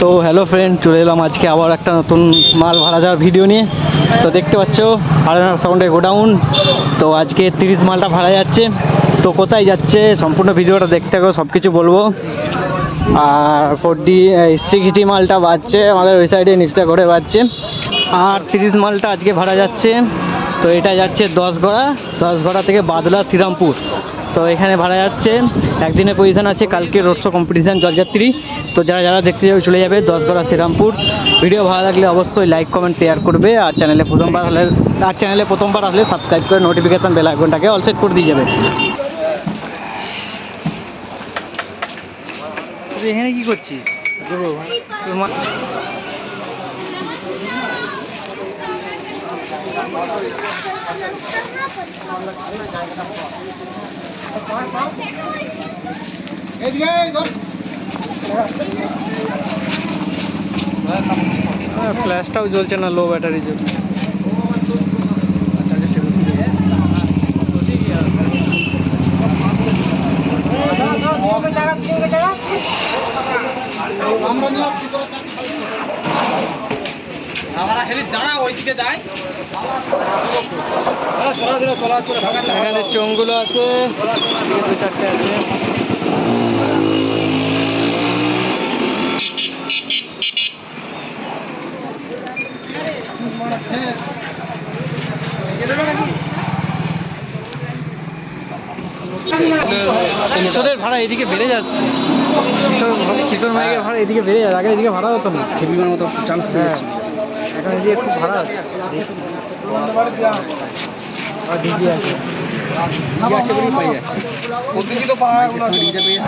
তো hello friend চলে এলাম আজকে আবার একটা নতুন মাল ভাড়া যাওয়ার ভিডিও নিয়ে। তো দেখতে পাচ্ছ আরেনা সাউন্ডের গোডাউন। তো আজকে তিরিশ মালটা ভাড়া যাচ্ছে। তো কোথায় যাচ্ছে, সম্পূর্ণ ভিডিওটা দেখতে হবে সব কিছু বলব। আর ফোর ডি সিক্স মালটা বাজছে, আমাদের ওই সাইডে নিচটা করে বাজছে। আর তিরিশ মালটা আজকে ভাড়া যাচ্ছে। তো এটা যাচ্ছে দশ গড়া দশ গড়া থেকে বাদলা শ্রীরামপুর। তো এখানে ভাড়া যাচ্ছে। একদিনের পজিশন আছে কালকে রোড শো কম্পিটিশান জলযাত্রী। তো যারা যারা দেখতে যাবে চলে যাবে দশগড়া শ্রীরামপুর। ভিডিও ভালো লাগলে অবশ্যই লাইক কমেন্ট শেয়ার করবে। আর চ্যানেলে প্রথমবার হলে আর চ্যানেলে প্রথমবার আসলে সাবস্ক্রাইব করে নোটিফিকেশান বেল আইকনটাকে অল সেট করে দিয়ে যাবে। এখানে কি করছিস? ফ্ল্যাশটাও জ্বলছে না লো ব্যাটারি জন্য এখানে চোঙগুলো আছে দু চারটে আছে। কিশোরের ভাড়া এদিকে বেড়ে যাচ্ছে। কিশোর কিশোর মাইকের ভাড়া এদিকে বেড়ে যাচ্ছে আগে এদিকে ভাড়া হতো না। হেভিমার মতো চান্স হ্যাঁ। এখন খুব ভাড়া আছে। ডিজি আছে। কি আছে বলেই পাই যাচ্ছে। প্রতিদিনই তো পাওয়া ডিজে পেয়ে